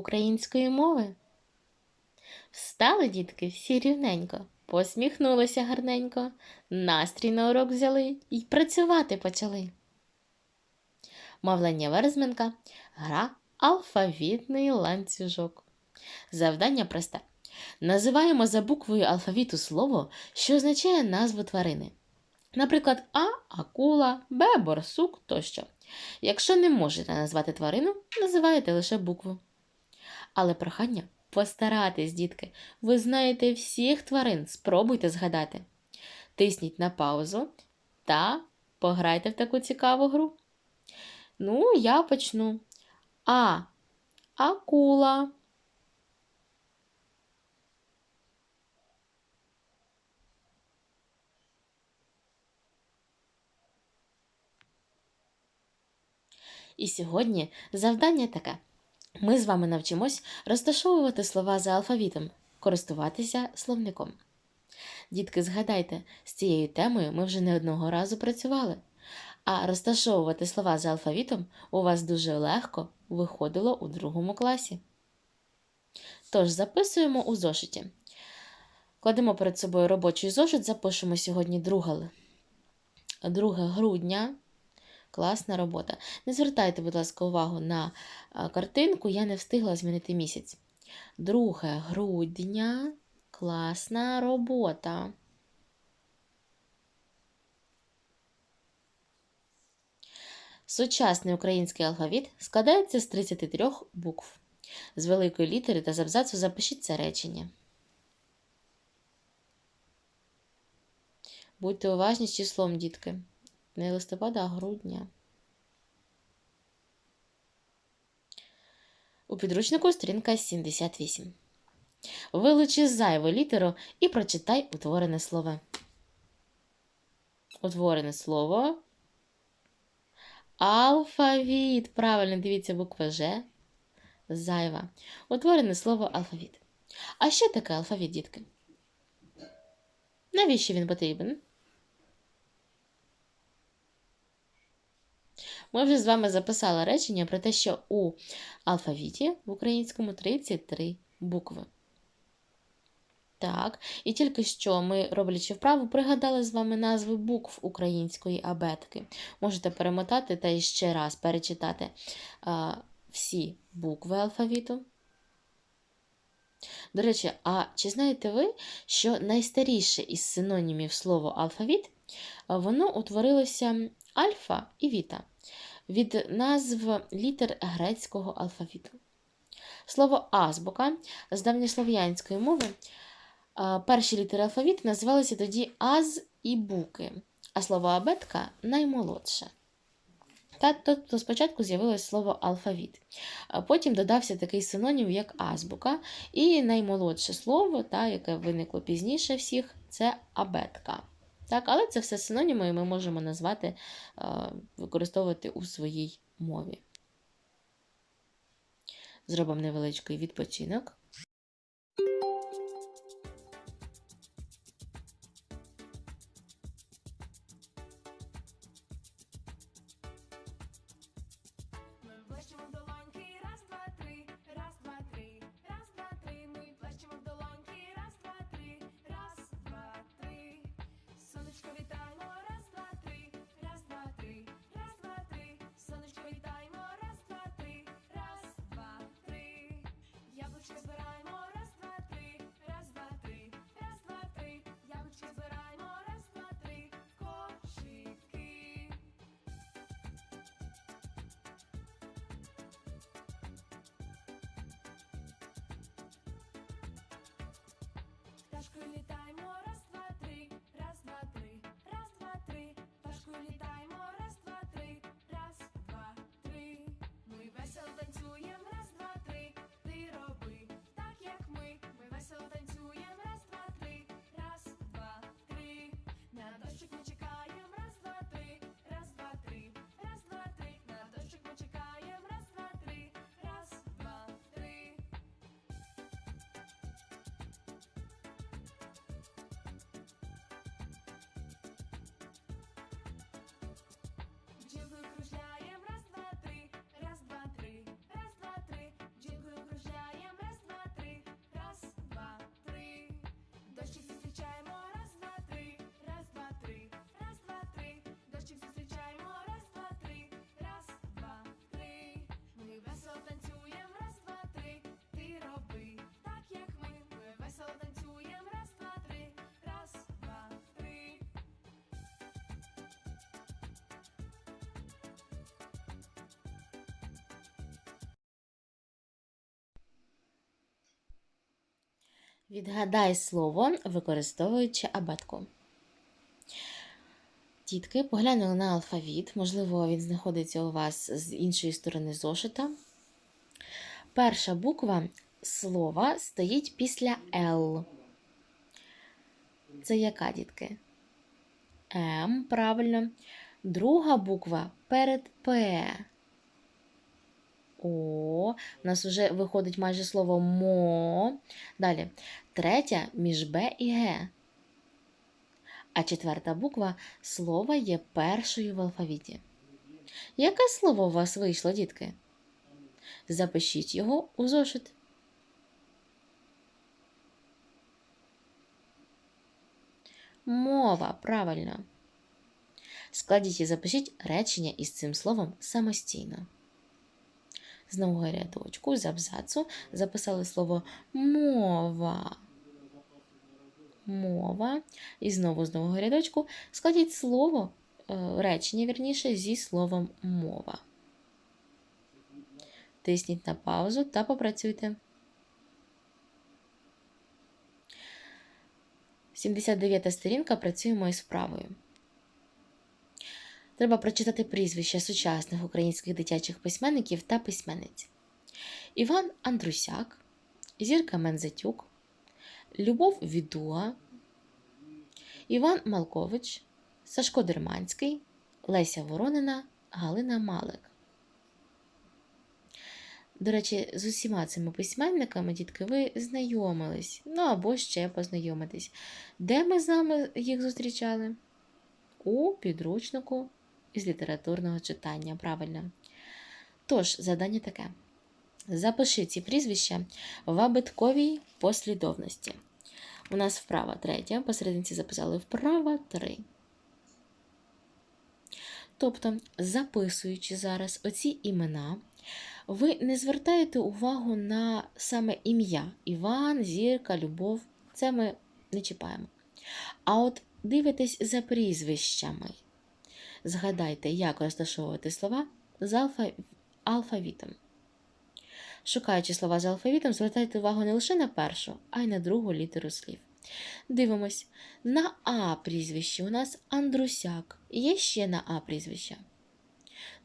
української мови. Встали дітки всі рівненько, посміхнулися гарненько, настрій на урок взяли і працювати почали. Мовлення Верзменка гра алфавітний ланцюжок. Завдання просте. Називаємо за буквою алфавіту слово, що означає назву тварини. Наприклад, А акула, Б борсук тощо. Якщо не можете назвати тварину, називаєте лише букву. Але прохання постаратись, дітки. Ви знаєте всіх тварин, спробуйте згадати. Тисніть на паузу та пограйте в таку цікаву гру. Ну, я почну. А. Акула. І сьогодні завдання таке. Ми з вами навчимось розташовувати слова за алфавітом, користуватися словником. Дітки, згадайте, з цією темою ми вже не одного разу працювали, а розташовувати слова за алфавітом у вас дуже легко виходило у другому класі. Тож записуємо у зошиті. Кладемо перед собою робочий зошит, запишемо сьогодні 2, 2 грудня. Класна робота. Не звертайте, будь ласка, увагу на картинку, я не встигла змінити місяць. 2 грудня. Класна робота. Сучасний український алфавіт складається з 33 букв. З великої літери та з абзацу запишіть це речення. Будьте уважні з числом, дітки. Не листопада, а грудня. У підручнику сторінка 78. Вилучи зайву літеру і прочитай утворене слово. Утворене слово. Алфавіт. Правильно, дивіться, буква Ж. Зайва. Утворене слово алфавіт. А що таке алфавіт, дітки? Навіщо він потрібен? Ми вже з вами записали речення про те, що у алфавіті в українському 33 букви. Так, і тільки що ми, роблячи вправу, пригадали з вами назви букв української абетки. Можете перемотати та іще раз перечитати а, всі букви алфавіту. До речі, а чи знаєте ви, що найстаріше із синонімів слова алфавіт воно утворилося альфа і віта від назв літер грецького алфавіту. Слово азбука з давньослов'янської мови перші літери алфавіту називалися тоді аз і буки, а слово абетка наймолодше. Та, тобто спочатку з'явилось слово алфавіт, потім додався такий синонім, як азбука, і наймолодше слово, та, яке виникло пізніше всіх, це абетка. Так, Але це все синоніми і ми можемо назвати, використовувати у своїй мові. Зробимо невеличкий відпочинок. Пташкою літаємо, раз, Відгадай слово, використовуючи абетку. Дітки, поглянули на алфавіт. Можливо, він знаходиться у вас з іншої сторони зошита. Перша буква слова стоїть після Л. Це яка, дітки? М, правильно. Друга буква перед П. О, у нас вже виходить майже слово мо. Далі. Третя між Б і Г. А четверта буква слова є першою в алфавіті. Яке слово у вас вийшло, дітки? Запишіть його у зошит. Мова, правильно. Складіть і запишіть речення із цим словом самостійно. З нового рядочку з абзацу записали слово мова. Мова. І знову з нового рядочку складіть слово, е, речення, вірніше, зі словом мова. Тисніть на паузу та попрацюйте. 79 сторінка працюємо із вправою. Треба прочитати прізвища сучасних українських дитячих письменників та письменниць. Іван Андрусяк, Зірка Мензатюк, Любов Відуа, Іван Малкович, Сашко Дерманський, Леся Воронина, Галина Малик. До речі, з усіма цими письменниками, дітки, ви знайомились, ну або ще познайомитесь. Де ми з вами їх зустрічали? У підручнику із літературного читання, правильно. Тож, завдання таке. Запиши ці прізвища в абитковій послідовності. У нас вправа третя, посерединці записали вправа три. Тобто, записуючи зараз оці імена, ви не звертаєте увагу на саме ім'я Іван, Зірка, Любов. Це ми не чіпаємо. А от дивитесь за прізвищами. Згадайте, як розташовувати слова з алфа... алфавітом. Шукаючи слова з алфавітом, звертайте увагу не лише на першу, а й на другу літеру слів. Дивимось. На А прізвище у нас Андрусяк. Є ще на А прізвище?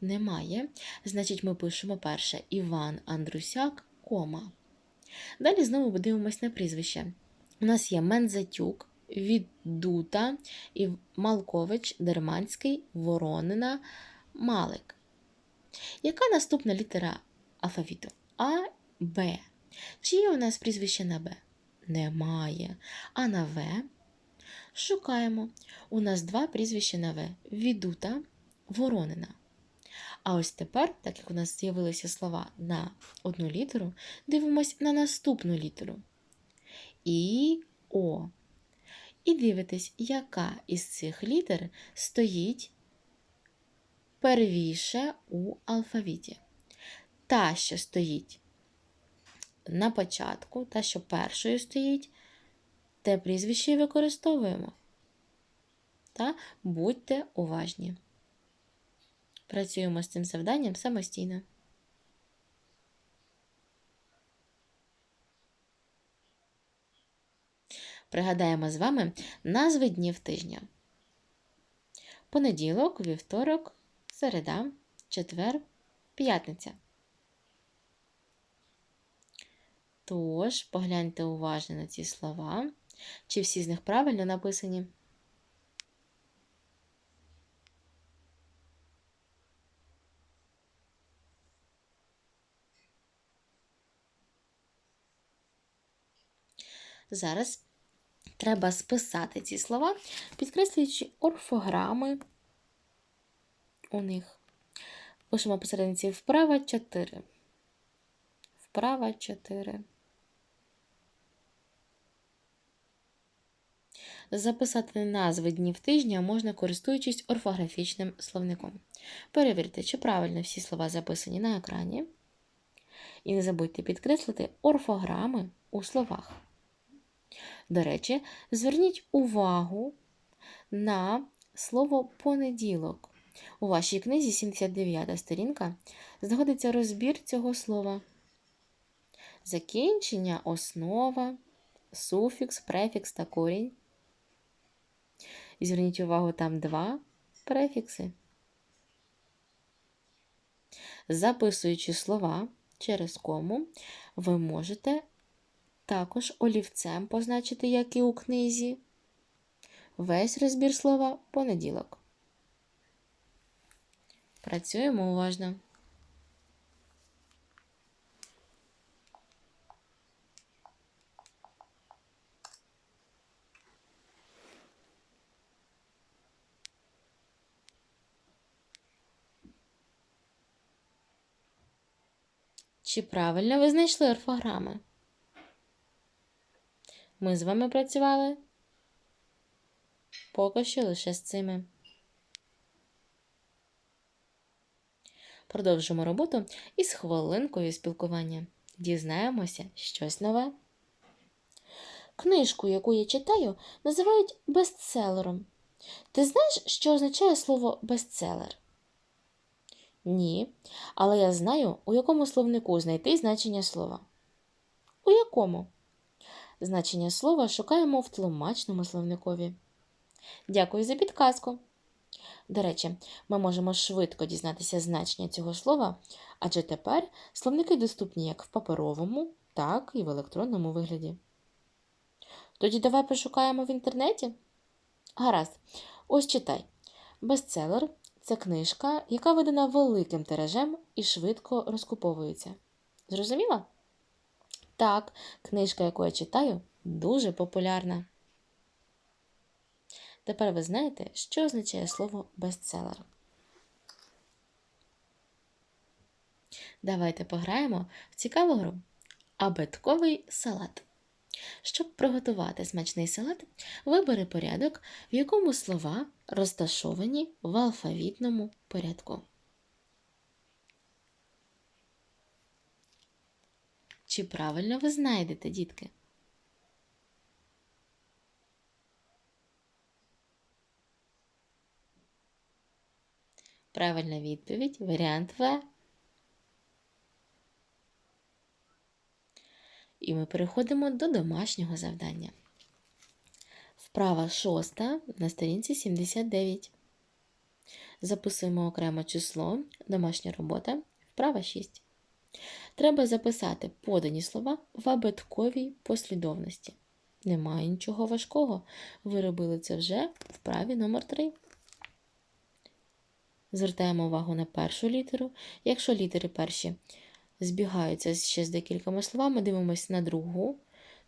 Немає. Значить, ми пишемо перше Іван Андрусяк, кома. Далі знову дивимось на прізвище. У нас є Мензатюк, Віддута, і Малкович, Дерманський, Воронина, Малик. Яка наступна літера алфавіту? А, Б. Чи є у нас прізвище на Б? Немає. А на В? Шукаємо. У нас два прізвища на В. Відута, Воронина. А ось тепер, так як у нас з'явилися слова на одну літеру, дивимось на наступну літеру. І О. І дивитесь, яка із цих літер стоїть первіше у алфавіті. Та, що стоїть на початку, та, що першою стоїть, те прізвище використовуємо. Та будьте уважні. Працюємо з цим завданням самостійно. Пригадаємо з вами назви днів тижня. Понеділок, вівторок, середа, четвер, п'ятниця. Тож, погляньте уважно на ці слова. Чи всі з них правильно написані? Зараз треба списати ці слова, підкреслюючи орфограми у них. Пишемо посередниці вправа 4. Вправа 4. Записати назви днів тижня можна, користуючись орфографічним словником. Перевірте, чи правильно всі слова записані на екрані. І не забудьте підкреслити орфограми у словах. До речі, зверніть увагу на слово понеділок. У вашій книзі 79 сторінка знаходиться розбір цього слова. Закінчення, основа, суфікс, префікс та корінь. І зверніть увагу, там два префікси. Записуючи слова через кому, ви можете також олівцем позначити, як і у книзі, весь розбір слова понеділок. Працюємо уважно. Чи правильно ви знайшли орфограми? Ми з вами працювали поки що лише з цими. Продовжимо роботу із хвилинкою спілкування. Дізнаємося щось нове. Книжку, яку я читаю, називають бестселером. Ти знаєш, що означає слово бестселер? Ні, але я знаю, у якому словнику знайти значення слова. У якому? Значення слова шукаємо в тлумачному словникові. Дякую за підказку. До речі, ми можемо швидко дізнатися значення цього слова, адже тепер словники доступні як в паперовому, так і в електронному вигляді. Тоді давай пошукаємо в інтернеті. Гаразд, ось читай. Бестселер це книжка, яка видана великим тиражем і швидко розкуповується. Зрозуміла? Так, книжка, яку я читаю, дуже популярна. Тепер ви знаєте, що означає слово бестселер. Давайте пограємо в цікаву гру. Абетковий салат. Щоб приготувати смачний салат, вибери порядок, в якому слова розташовані в алфавітному порядку. Чи правильно ви знайдете, дітки? Правильна відповідь варіант В. І ми переходимо до домашнього завдання. Вправа шоста на сторінці 79. Записуємо окремо число, домашня робота, вправа 6. Треба записати подані слова в абетковій послідовності. Немає нічого важкого. Ви робили це вже в вправі номер 3. Звертаємо увагу на першу літеру. Якщо літери перші збігаються ще з декількома словами, дивимося на другу,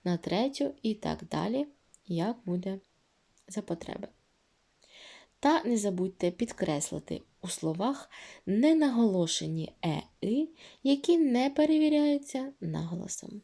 на третю і так далі, як буде за потреби. Та не забудьте підкреслити у словах ненаголошені е, «и», які не перевіряються наголосом.